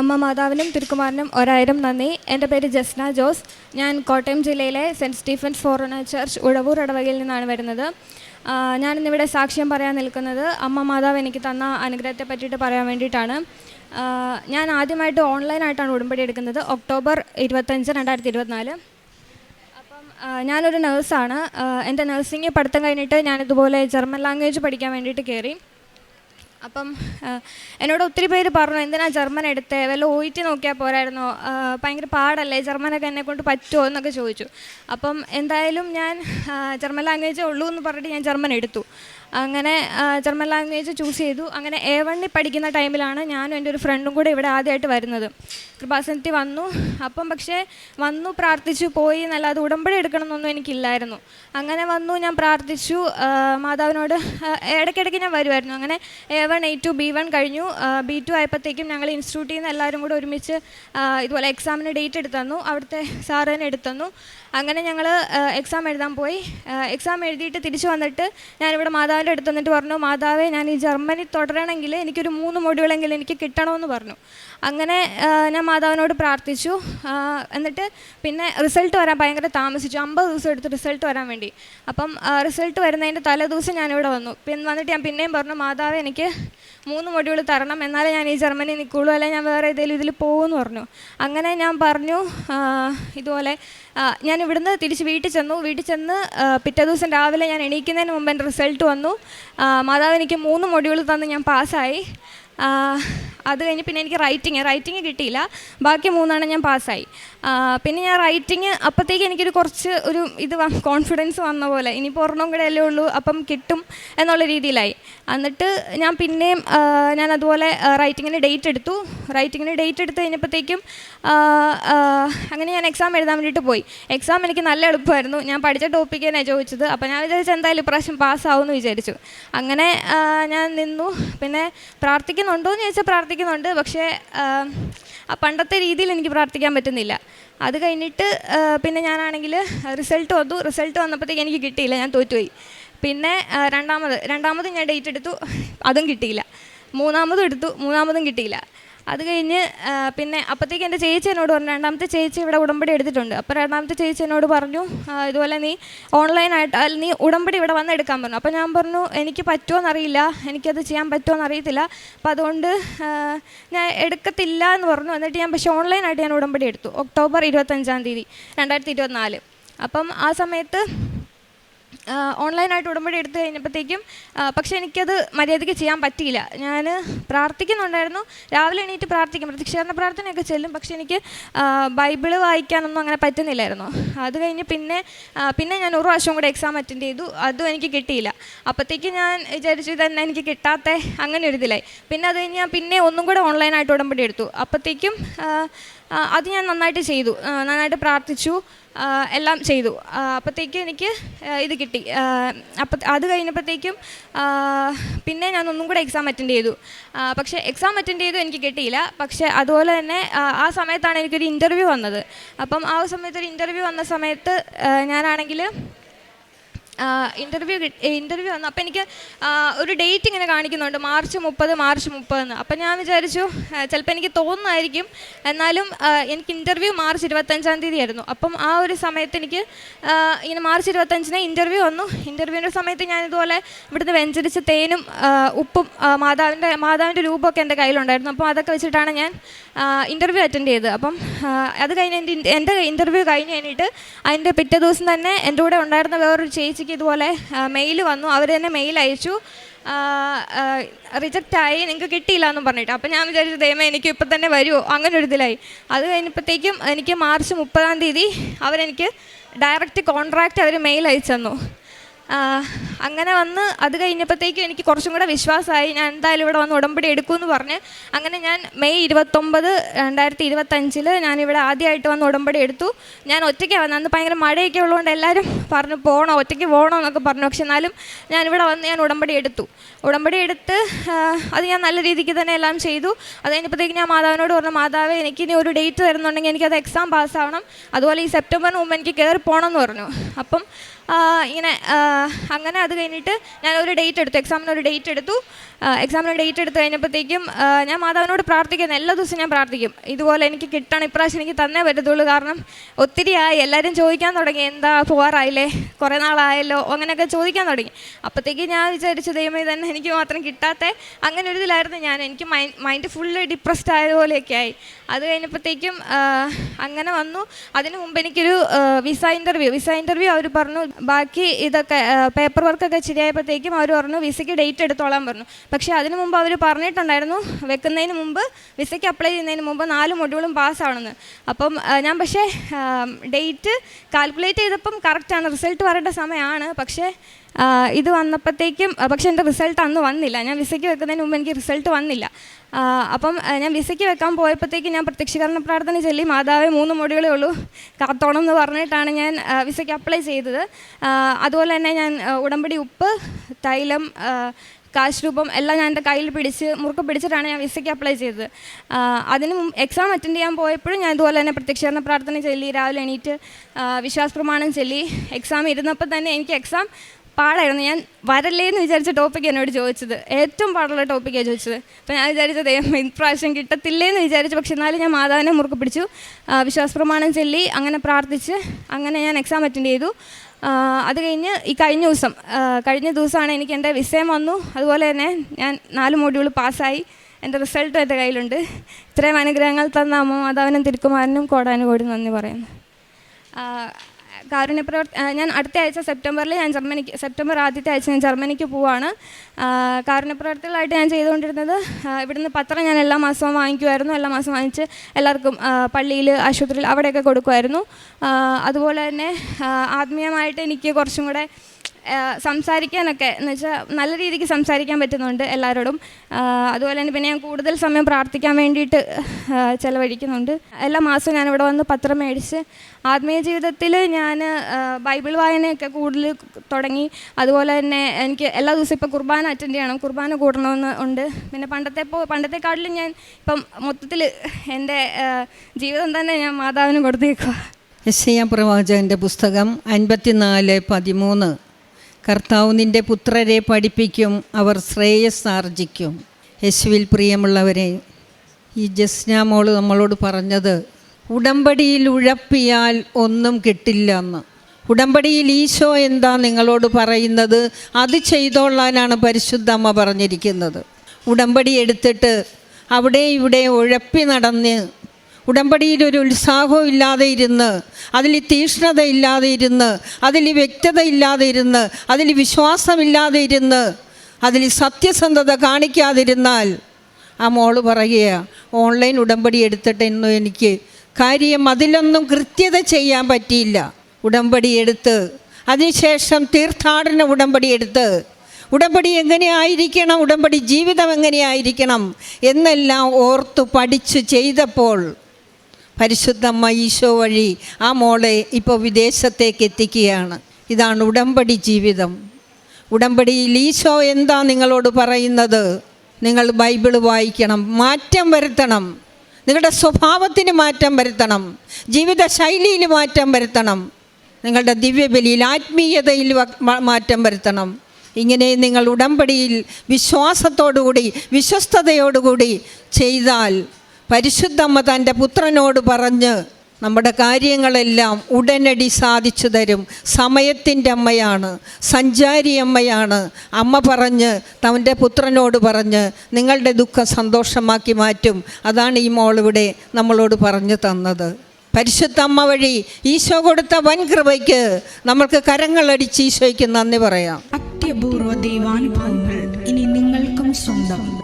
അമ്മ മാതാവിനും തിരുക്കുമാരനും ഒരായിരം നന്ദി. എന്റെ പേര് ജസ്ന ജോസ്. ഞാൻ കോട്ടയം ജില്ലയിലെ Saint Stephen's forane church Uzhavoor ഇടവകയിൽ നിന്നാണ് വരുന്നത്. ഞാനിന്നിവിടെ സാക്ഷ്യം പറയാൻ നിൽക്കുന്നത് അമ്മ മാതാവ് എനിക്ക് തന്ന അനുഗ്രഹത്തെ പറ്റിയിട്ട് പറയാൻ വേണ്ടിയിട്ടാണ്. ഞാൻ ആദ്യമായിട്ട് ഓൺലൈനായിട്ടാണ് ഉടമ്പടി എടുക്കുന്നത്. ഒക്ടോബർ ഇരുപത്തഞ്ച് രണ്ടായിരത്തി ഇരുപത്തിനാല് ഞാനൊരു നേഴ്സാണ്. എന്റെ നഴ്സിംഗ് പഠിത്തം കഴിഞ്ഞിട്ട് ഞാനിതുപോലെ ജർമ്മൻ ലാംഗ്വേജ് പഠിക്കാൻ വേണ്ടിയിട്ട് കയറി. അപ്പം എന്നോട് ഒത്തിരി പേര് പറഞ്ഞു എന്തിനാ ജർമ്മൻ എടുത്തേ? വല്ല ഒ ടി നോക്കിയാൽ പോരായിരുന്നോ? ഭയങ്കര പാടല്ലേ? ജർമ്മനൊക്കെ എന്നെ കൊണ്ട് പറ്റുമോ എന്നൊക്കെ ചോദിച്ചു. അപ്പം എന്തായാലും ഞാൻ ജർമ്മൻ ലാംഗ്വേജേ ഉള്ളൂ എന്ന് പറഞ്ഞിട്ട് ഞാൻ ജർമ്മൻ എടുത്തു. അങ്ങനെ ജർമ്മൻ ലാംഗ്വേജ് ചൂസ് ചെയ്തു. അങ്ങനെ എ വണ്ണിൽ പഠിക്കുന്ന ടൈമിലാണ് ഞാനും എന്റെ ഒരു ഫ്രണ്ടും കൂടെ ഇവിടെ ആദ്യമായിട്ട് വരുന്നത്. കൃപാസനത്തിൽ വന്നു. അപ്പം പക്ഷേ വന്നു പ്രാർത്ഥിച്ചു പോയി എന്നല്ലാതെ ഉടമ്പടി എടുക്കണമെന്നൊന്നും എനിക്കില്ലായിരുന്നു. അങ്ങനെ വന്നു ഞാൻ പ്രാർത്ഥിച്ചു. മാതാവിനോട് ഇടയ്ക്കിടയ്ക്ക് ഞാൻ വരുമായിരുന്നു അങ്ങനെ A one A two B one കഴിഞ്ഞു. ബി ടു ആയപ്പോഴത്തേക്കും ഞങ്ങൾ ഇൻസ്റ്റിറ്റ്യൂട്ടിൽ നിന്ന് എല്ലാവരും കൂടെ ഒരുമിച്ച് ഇതുപോലെ എക്സാമിന് ഡേറ്റ് എടുത്തു തന്നു. അവിടുത്തെ സാറ് തന്നെ എടുത്തു തന്നു. അങ്ങനെ ഞങ്ങൾ എക്സാം എഴുതാൻ പോയി. എക്സാം എഴുതിയിട്ട് തിരിച്ചു വന്നിട്ട് ഞാനിവിടെ മാതാവിന്റെ അടുത്ത് എന്നിട്ട് പറഞ്ഞു മാതാവേ ഞാൻ ഈ ജർമ്മനി തുടരണമെങ്കിൽ എനിക്കൊരു മൂന്ന് മൊഡ്യൂളെങ്കിലും എനിക്ക് കിട്ടണമെന്ന് പറഞ്ഞു. അങ്ങനെ ഞാൻ മാതാവിനോട് പ്രാർത്ഥിച്ചു. എന്നിട്ട് പിന്നെ റിസൾട്ട് വരാൻ ഭയങ്കര താമസിച്ചു. അമ്പത് ദിവസം എടുത്ത് റിസൾട്ട് വരാൻ വേണ്ടി. അപ്പം റിസൾട്ട് വരുന്നതിന്റെ തലേ ദിവസം ഞാനിവിടെ വന്നു. പിന്നെ വന്നിട്ട് ഞാൻ പിന്നെയും പറഞ്ഞു മാതാവ് എനിക്ക് മൂന്ന് മൊഡ്യൂൾ തരണം. എന്നാലേ ഞാൻ ഈ ജർമ്മനി നിൽക്കുള്ളൂ. അല്ലെങ്കിൽ ഞാൻ വേറെ ഏതെങ്കിലും ഇതിൽ പോകുമെന്ന് പറഞ്ഞു. അങ്ങനെ ഞാൻ പറഞ്ഞു ഇതുപോലെ ഞാൻ ഇവിടുന്ന് തിരിച്ച് വീട്ടിൽ ചെന്നു. വീട്ടിൽ ചെന്ന് പിറ്റേ ദിവസം രാവിലെ ഞാൻ എണീക്കുന്നതിന് മുമ്പ് എന്റെ റിസൾട്ട് വന്നു. മാതാവ് എനിക്ക് മൂന്ന് മൊഡ്യൂൾ തന്ന് ഞാൻ പാസ്സായി. അത് കഴിഞ്ഞ് പിന്നെ എനിക്ക് റൈറ്റിങ് റൈറ്റിങ് കിട്ടിയില്ല. ബാക്കി മൂന്നെണ്ണം ഞാൻ പാസ്സായി. പിന്നെ ഞാൻ റൈറ്റിങ് അപ്പോഴത്തേക്ക് എനിക്കൊരു കുറച്ച് ഒരു ഇത് കോൺഫിഡൻസ് വന്ന പോലെ. ഇനിയിപ്പോൾ ഒരെണ്ണം കൂടെ അല്ലേ ഉള്ളൂ അപ്പം കിട്ടും എന്നുള്ള രീതിയിലായി. എന്നിട്ട് ഞാൻ പിന്നെയും ഞാൻ അതുപോലെ റൈറ്റിങ്ങിന് ഡേറ്റ് എടുത്തു. റൈറ്റിങ്ങിന് ഡേറ്റ് എടുത്ത് കഴിഞ്ഞപ്പോഴത്തേക്കും അങ്ങനെ ഞാൻ എക്സാം എഴുതാൻ വേണ്ടിയിട്ട് പോയി. എക്സാം എനിക്ക് നല്ല എളുപ്പമായിരുന്നു. ഞാൻ പഠിച്ച ടോപ്പിക്ക് തന്നെ ചോദിച്ചത്. അപ്പോൾ ഞാൻ വിചാരിച്ചു എന്തായാലും ഇപ്രാവശ്യം പാസ്സാവുമെന്ന് വിചാരിച്ചു. അങ്ങനെ ഞാൻ നിന്നു. പിന്നെ പ്രാർത്ഥിക്കുന്നുണ്ടോ എന്ന് ചോദിച്ചാൽ പ്രാർത്ഥിക്കുന്നുണ്ട്. പക്ഷേ പണ്ടത്തെ രീതിയിൽ എനിക്ക് പ്രാർത്ഥിക്കാൻ പറ്റുന്നില്ല. അത് കഴിഞ്ഞിട്ട് പിന്നെ ഞാനാണെങ്കിൽ റിസൾട്ട് വന്നു. റിസൾട്ട് വന്നപ്പോഴത്തേക്ക് എനിക്ക് കിട്ടിയില്ല. ഞാൻ തോറ്റുപോയി. പിന്നെ രണ്ടാമത് രണ്ടാമത് ഞാൻ ഡേറ്റ് എടുത്തു. അതും കിട്ടിയില്ല. മൂന്നാമതും എടുത്തു. മൂന്നാമതും കിട്ടിയില്ല. അത് കഴിഞ്ഞ് പിന്നെ അപ്പോഴത്തേക്ക് എന്റെ ചേച്ചി എന്നോട് പറഞ്ഞു രണ്ടാമത്തെ ചേച്ചി ഇവിടെ ഉടമ്പടി എടുത്തിട്ടുണ്ട്. അപ്പോൾ രണ്ടാമത്തെ ചേച്ചി എന്നോട് പറഞ്ഞു ഇതുപോലെ നീ ഓൺലൈനായിട്ട് അല്ല നീ ഉടമ്പടി ഇവിടെ വന്ന് എടുക്കാൻ പറഞ്ഞു. അപ്പോൾ ഞാൻ പറഞ്ഞു എനിക്ക് പറ്റുമോ എന്നറിയില്ല. എനിക്കത് ചെയ്യാൻ പറ്റുമോ എന്നറിയത്തില്ല. അപ്പോൾ അതുകൊണ്ട് ഞാൻ എടുക്കത്തില്ല എന്ന് പറഞ്ഞു. എന്നിട്ട് ഞാൻ പക്ഷേ ഓൺലൈനായിട്ട് ഞാൻ ഉടമ്പടി എടുത്തു. ഒക്ടോബർ ഇരുപത്തഞ്ചാം തീയതി രണ്ടായിരത്തി ഇരുപത്തിനാല്. അപ്പം ആ സമയത്ത് ഓൺലൈനായിട്ട് ഉടമ്പടി എടുത്തു കഴിഞ്ഞപ്പോഴത്തേക്കും പക്ഷേ എനിക്കത് മര്യാദയ്ക്ക് ചെയ്യാൻ പറ്റിയില്ല. ഞാൻ പ്രാർത്ഥിക്കുന്നുണ്ടായിരുന്നു. രാവിലെ എണീറ്റ് പ്രാർത്ഥിക്കും. പ്രത്യക്ഷീകരണ പ്രാർത്ഥനയൊക്കെ ചെല്ലും. പക്ഷേ എനിക്ക് ബൈബിൾ വായിക്കാനൊന്നും അങ്ങനെ പറ്റുന്നില്ലായിരുന്നു. അത് കഴിഞ്ഞ് പിന്നെ പിന്നെ ഞാൻ ഒരു പ്രാവശ്യം കൂടെ എക്സാം അറ്റൻഡ് ചെയ്തു. അതും എനിക്ക് കിട്ടിയില്ല. അപ്പോഴത്തേക്ക് ഞാൻ വിചാരിച്ചു ഇതന്നെ എനിക്ക് കിട്ടാത്ത. അങ്ങനെ ഒരു ഇതിലായി. പിന്നെ അത് കഴിഞ്ഞ് ഞാൻ പിന്നെ ഒന്നും കൂടെ ഓൺലൈനായിട്ട് ഉടമ്പടി എടുത്തു. അപ്പോഴത്തേക്കും അത് ഞാൻ നന്നായിട്ട് ചെയ്തു. നന്നായിട്ട് പ്രാർത്ഥിച്ചു. എല്ലാം ചെയ്തു. അപ്പോഴത്തേക്കും എനിക്ക് ഇത് കിട്ടി. അപ്പം അത് കഴിഞ്ഞപ്പോഴത്തേക്കും പിന്നെ ഞാൻ ഒന്നും കൂടെ എക്സാം അറ്റൻഡ് ചെയ്തു. പക്ഷേ എക്സാം അറ്റൻഡ് ചെയ്തു എനിക്ക് കിട്ടിയില്ല. പക്ഷേ അതുപോലെ തന്നെ ആ, സമയത്താണ് എനിക്കൊരു ഇന്റർവ്യൂ വന്നത്. അപ്പം ആ സമയത്ത് ഒരു ഇന്റർവ്യൂ വന്ന സമയത്ത് ഞാനാണെങ്കിൽ ഇന്റർവ്യൂ ഇന്റർവ്യൂ വന്നു. അപ്പോൾ എനിക്ക് ഒരു ഡേറ്റ് ഇങ്ങനെ കാണിക്കുന്നുണ്ട്. മാർച്ച് മുപ്പത് മാർച്ച് മുപ്പതെന്ന്. അപ്പം ഞാൻ വിചാരിച്ചു ചിലപ്പോൾ എനിക്ക് തോന്നുമായിരിക്കും എന്നാലും എനിക്ക് ഇന്റർവ്യൂ മാർച്ച് ഇരുപത്തഞ്ചാം തീയതി ആയിരുന്നു അപ്പം ആ ഒരു സമയത്ത് എനിക്ക് ഇങ്ങനെ മാർച്ച് ഇരുപത്തഞ്ചിന് ഇന്റർവ്യൂ വന്നു. ഇന്റർവ്യൂവിന്റെ സമയത്ത് ഞാൻ ഇതുപോലെ ഇവിടുന്ന് വെഞ്ചരിച്ച തേനും ഉപ്പും മാതാവിന്റെ മാതാവിന്റെ രൂപമൊക്കെ എന്റെ കയ്യിലുണ്ടായിരുന്നു. അപ്പോൾ അതൊക്കെ വെച്ചിട്ടാണ് ഞാൻ ഇന്റർവ്യൂ അറ്റൻഡ് ചെയ്ത്. അപ്പം അത് കഴിഞ്ഞ് എന്റെ എന്റെ ഇന്റർവ്യൂ കഴിഞ്ഞ് കഴിഞ്ഞിട്ട് അതിന്റെ പിറ്റേ ദിവസം തന്നെ എന്റെ കൂടെ ഉണ്ടായിരുന്ന വേറൊരു ചേച്ചിക്ക് ഇതുപോലെ മെയിൽ വന്നു. അവർ തന്നെ മെയിൽ അയച്ചു. റിജക്റ്റ് ആയി നിങ്ങൾക്ക് കിട്ടിയില്ല എന്ന് പറഞ്ഞിട്ട്. അപ്പം ഞാൻ വിചാരിച്ചു ദൈവമേ എനിക്ക് ഇപ്പം തന്നെ വരുമോ അങ്ങനെ ഒരു ഇതിലായി. അത് കഴിഞ്ഞപ്പോഴത്തേക്കും എനിക്ക് മാർച്ച് മുപ്പതാം തീയതി അവരെനിക്ക് ഡയറക്റ്റ് കോൺട്രാക്റ്റ് അവർ മെയിൽ അയച്ചു തന്നു. അങ്ങനെ വന്ന് അത് കഴിഞ്ഞപ്പോഴത്തേക്കും എനിക്ക് കുറച്ചും കൂടെ വിശ്വാസമായി. ഞാൻ എന്തായാലും ഇവിടെ വന്ന് ഉടമ്പടി എടുക്കുമെന്ന് പറഞ്ഞ് അങ്ങനെ ഞാൻ മെയ് ഇരുപത്തൊമ്പത് രണ്ടായിരത്തി ഇരുപത്തഞ്ചിൽ ഞാനിവിടെ ആദ്യമായിട്ട് വന്ന് ഉടമ്പടി എടുത്തു. ഞാൻ ഒറ്റയ്ക്ക് വന്നത് അന്ന് ഭയങ്കര മഴയൊക്കെ ഉള്ളതുകൊണ്ട് എല്ലാവരും പറഞ്ഞു പോകണോ ഒറ്റയ്ക്ക് പോകണോ എന്നൊക്കെ പറഞ്ഞു. പക്ഷെ എന്നാലും ഞാനിവിടെ വന്ന് ഞാൻ ഉടമ്പടി എടുത്തു. ഉടമ്പടി എടുത്ത് അത് ഞാൻ നല്ല രീതിക്ക് തന്നെ എല്ലാം ചെയ്തു. അത് കഴിഞ്ഞപ്പോഴത്തേക്ക് ഞാൻ മാതാവിനോട് പറഞ്ഞു മാതാവ് എനിക്ക് ഇനി ഒരു ഡേറ്റ് തരുന്നുണ്ടെങ്കിൽ എനിക്കത് എക്സാം പാസ്സാവണം. അതുപോലെ ഈ സെപ്റ്റംബറിന് മുമ്പ് എനിക്ക് കയറി പോകണം എന്ന് പറഞ്ഞു. അപ്പം ഇങ്ങനെ അങ്ങനെ അത് കഴിഞ്ഞിട്ട് ഞാൻ ഒരു ഡേറ്റ് എടുത്തു. എക്സാമിന് ഒരു ഡേറ്റ് എടുത്തു. എക്സാമിന് ഡേറ്റ് എടുത്തു കഴിഞ്ഞപ്പോഴത്തേക്കും ഞാൻ മാതാവിനോട് പ്രാർത്ഥിക്കുന്നു. എല്ലാ ദിവസവും ഞാൻ പ്രാർത്ഥിക്കും. ഇതുപോലെ എനിക്ക് കിട്ടണം. ഇപ്രാവശ്യം എനിക്ക് തന്നേ പറ്റത്തുള്ളൂ. കാരണം ഒത്തിരി ആയി. എല്ലാവരും ചോദിക്കാൻ തുടങ്ങി. എന്താ പോവാറായില്ലേ? കുറേ നാളായല്ലോ. അങ്ങനെയൊക്കെ ചോദിക്കാൻ തുടങ്ങി. അപ്പോഴത്തേക്ക് ഞാൻ വിചാരിച്ചു ദൈവമേ തന്നെ എനിക്ക് മാത്രം കിട്ടാത്ത. അങ്ങനെ ഒരു ഇതിലായിരുന്നു ഞാൻ. എനിക്ക് മൈൻഡ് മൈൻഡ് ഫുള്ള് ഡിപ്രസ്ഡ് ആയതുപോലെയൊക്കെ ആയി. അത് കഴിഞ്ഞപ്പോഴത്തേക്കും അങ്ങനെ വന്നു. അതിന് മുമ്പ് എനിക്കൊരു വിസ ഇന്റർവ്യൂ വിസ ഇന്റർവ്യൂ അവർ പറഞ്ഞു ബാക്കി ഇതൊക്കെ പേപ്പർ വർക്കൊക്കെ ശരിയായപ്പോഴത്തേക്കും അവർ പറഞ്ഞു വിസയ്ക്ക് ഡേറ്റ് എടുത്തോളാൻ പറഞ്ഞു. പക്ഷേ അതിന് മുമ്പ് അവർ പറഞ്ഞിട്ടുണ്ടായിരുന്നു വെക്കുന്നതിന് മുമ്പ് വിസയ്ക്ക് അപ്ലൈ ചെയ്യുന്നതിന് മുമ്പ് നാല് മൊഡ്യൂളും പാസ്സാവണമെന്ന് അപ്പം ഞാൻ പക്ഷേ ഡേറ്റ് കാൽക്കുലേറ്റ് ചെയ്തപ്പം കറക്റ്റാണ് റിസൾട്ട് വരേണ്ട സമയമാണ്. പക്ഷേ ഇത് വന്നപ്പോഴത്തേക്കും പക്ഷെ എന്റെ റിസൾട്ട് അന്ന് വന്നില്ല. ഞാൻ വിസയ്ക്ക് വെക്കുന്നതിന് മുമ്പ് എനിക്ക് റിസൾട്ട് വന്നില്ല. അപ്പം ഞാൻ വിസയ്ക്ക് വെക്കാൻ പോയപ്പോഴത്തേക്ക് ഞാൻ പ്രത്യക്ഷീകരണ പ്രാർത്ഥന ചൊല്ലി മാതാവേ മൂന്ന് മൊഴികളേ ഉള്ളൂ. കാത്തോണം എന്ന് പറഞ്ഞിട്ടാണ് ഞാൻ വിസയ്ക്ക് അപ്ലൈ ചെയ്തത്. അതുപോലെ തന്നെ ഞാൻ ഉടമ്പടി ഉപ്പ് തൈലം കാശ് രൂപം എല്ലാം ഞാൻ എന്റെ കയ്യിൽ പിടിച്ച് മുറുക്ക് പിടിച്ചിട്ടാണ് ഞാൻ വിസയ്ക്ക് അപ്ലൈ ചെയ്തത്. അതിന് എക്സാം അറ്റൻഡ് ചെയ്യാൻ പോയപ്പോഴും ഞാൻ ഇതുപോലെ തന്നെ പ്രത്യക്ഷീകരണ പ്രാർത്ഥന ചൊല്ലി രാവിലെ എണീറ്റ് വിശ്വാസ പ്രമാണം ചൊല്ലി എക്സാം ഇരുന്നപ്പോൾ തന്നെ എനിക്ക് എക്സാം പാടായിരുന്നു. ഞാൻ വരല്ലേ എന്ന് വിചാരിച്ച ടോപ്പിക് എന്നോട് ചോദിച്ചത്. ഏറ്റവും പാടുള്ള ടോപ്പിക്കാണ് ചോദിച്ചത്. അപ്പോൾ ഞാൻ വിചാരിച്ചത് ഇപ്രാവശ്യം കിട്ടത്തില്ലേ എന്ന് വിചാരിച്ചു. പക്ഷെ എന്നാലും ഞാൻ മാതാവിനെ മുറുക്ക് പിടിച്ചു. വിശ്വാസപ്രമാണം വിശ്വാസ പ്രമാണം ചൊല്ലി അങ്ങനെ പ്രാർത്ഥിച്ച് അങ്ങനെ ഞാൻ എക്സാം അറ്റൻഡ് ചെയ്തു. അത് കഴിഞ്ഞ് ഈ കഴിഞ്ഞ ദിവസം കഴിഞ്ഞ ദിവസമാണ് എനിക്ക് എന്റെ വിഷയം വന്നു. അതുപോലെ തന്നെ ഞാൻ നാല് മോഡ്യൂൾ പാസ്സായി. എന്റെ റിസൾട്ടും എന്റെ കയ്യിലുണ്ട്. ഇത്രയും അനുഗ്രഹങ്ങൾ തന്ന അമ്മ മാതാവിനും തിരുക്കുമാരനും കോടാനുകോടി നന്ദി പറയുന്നു. കാരുണ്യപ്രവർത്തി ഞാൻ അടുത്ത ആഴ്ച സെപ്റ്റംബറിൽ ഞാൻ ജർമ്മനിക്ക് സെപ്റ്റംബർ ആദ്യത്തെ ആഴ്ച ഞാൻ ജർമ്മനിക്ക് പോവാണ്. കാരുണ്യപ്രവർത്തികളായിട്ട് ഞാൻ ചെയ്തുകൊണ്ടിരുന്നത് ഇവിടുന്ന് പത്രം ഞാൻ എല്ലാ മാസവും വാങ്ങിക്കുമായിരുന്നു. എല്ലാ മാസവും വാങ്ങിച്ച് എല്ലാവർക്കും പള്ളിയിൽ ആശുപത്രിയിൽ അവിടെയൊക്കെ കൊടുക്കുമായിരുന്നു. അതുപോലെ തന്നെ ആത്മീയമായിട്ട് എനിക്ക് കുറച്ചും കൂടെ സംസാരിക്കാനൊക്കെ എന്ന് വെച്ചാൽ നല്ല രീതിക്ക് സംസാരിക്കാൻ പറ്റുന്നുണ്ട് എല്ലാവരോടും അതുപോലെ തന്നെ പിന്നെ ഞാൻ കൂടുതൽ സമയം പ്രാർത്ഥിക്കാൻ വേണ്ടിയിട്ട് ചിലവഴിക്കുന്നുണ്ട്. എല്ലാ മാസവും ഞാൻ ഇവിടെ വന്ന് പത്രം മേടിച്ച് ആത്മീയ ജീവിതത്തിൽ ഞാൻ ബൈബിൾ വായനയൊക്കെ കൂടുതൽ തുടങ്ങി. അതുപോലെ തന്നെ എനിക്ക് എല്ലാ ദിവസവും ഇപ്പോൾ കുർബാന അറ്റൻഡ് ചെയ്യണം. കുർബാന കൂടണമെന്ന് ഉണ്ട്. പിന്നെ പണ്ടത്തെ പണ്ടത്തെക്കാട്ടിലും ഞാൻ ഇപ്പം മൊത്തത്തിൽ എന്റെ ജീവിതം തന്നെ ഞാൻ മാതാവിന് കൊടുത്തേക്കുക യശയ പ്രവാചകന്റെ പുസ്തകം അൻപത്തിനാല് പതിമൂന്ന്. കർത്താവ് നിന്റെ പുത്രരെ പഠിപ്പിക്കും അവർ ശ്രേയസ് ആർജിക്കും. യേശുവിൽ പ്രിയമുള്ളവരെ ഈ ജസ്ന മോൾ നമ്മളോട് പറഞ്ഞത് ഉടമ്പടിയിൽ ഉഴപ്പിയാൽ ഒന്നും കിട്ടില്ല എന്ന്. ഉടമ്പടിയിൽ ഈശോ എന്താ നിങ്ങളോട് പറയുന്നത്? അത് ചെയ്തോളാനാണ് പരിശുദ്ധ അമ്മ പറഞ്ഞിരിക്കുന്നത്. ഉടമ്പടി എടുത്തിട്ട് അവിടെ ഇവിടെ ഉഴപ്പി നടന്ന് ഉടമ്പടിയിൽ ഒരു ഉത്സാഹവും ഇല്ലാതെ ഇരുന്ന് അതിൽ തീഷ്ണത ഇല്ലാതെ ഇരുന്ന് അതിൽ വ്യക്തത ഇല്ലാതെ ഇരുന്ന് അതിൽ വിശ്വാസമില്ലാതെ ഇരുന്ന് അതിൽ സത്യസന്ധത കാണിക്കാതിരുന്നാൽ ആ മോൾ പറയുക ഓൺലൈൻ ഉടമ്പടി എടുത്തിട്ടെന്നും എനിക്ക് കാര്യം അതിലൊന്നും കൃത്യത ചെയ്യാൻ പറ്റിയില്ല. ഉടമ്പടി എടുത്ത് അതിനുശേഷം തീർത്ഥാടന ഉടമ്പടി എടുത്ത് ഉടമ്പടി എങ്ങനെയായിരിക്കണം ഉടമ്പടി ജീവിതം എങ്ങനെയായിരിക്കണം എന്നെല്ലാം ഓർത്തു പഠിച്ചു ചെയ്തപ്പോൾ പരിശുദ്ധമ്മ ഈശോ വഴി ആ മോളെ ഇപ്പോൾ വിദേശത്തേക്ക് എത്തിക്കുകയാണ്. ഇതാണ് ഉടമ്പടി ജീവിതം. ഉടമ്പടിയിൽ ഈശോ എന്താ നിങ്ങളോട് പറയുന്നത്? നിങ്ങൾ ബൈബിൾ വായിക്കണം മാറ്റം വരുത്തണം. നിങ്ങളുടെ സ്വഭാവത്തിന് മാറ്റം വരുത്തണം. ജീവിത ശൈലിയിൽ മാറ്റം വരുത്തണം. നിങ്ങളുടെ ദിവ്യബലിയിൽ ആത്മീയതയിൽ മാറ്റം വരുത്തണം. ഇങ്ങനെ നിങ്ങൾ ഉടമ്പടിയിൽ വിശ്വാസത്തോടുകൂടി വിശ്വസ്തയോടുകൂടി ചെയ്താൽ പരിശുദ്ധമ്മ തന്റെ പുത്രനോട് പറഞ്ഞ് നമ്മുടെ കാര്യങ്ങളെല്ലാം ഉടനടി സാധിച്ചു തരും. സമയത്തിന്റെ അമ്മയാണ് സഞ്ചാരി അമ്മയാണ്. അമ്മ പറഞ്ഞ് തന്റെ പുത്രനോട് പറഞ്ഞ് നിങ്ങളുടെ ദുഃഖം സന്തോഷമാക്കി മാറ്റും. അതാണ് ഈ മോളിവിടെ നമ്മളോട് പറഞ്ഞു തന്നത്. പരിശുദ്ധ അമ്മ വഴി ഈശോ കൊടുത്ത വൻ കൃപയ്ക്ക് നമ്മൾക്ക് കരങ്ങളടിച്ച് ഈശോയ്ക്ക് നന്ദി പറയാം. അത്യപൂർവ ദൈവാനുഭവങ്ങൾ ഇനി നിങ്ങൾക്കും സ്വന്തം.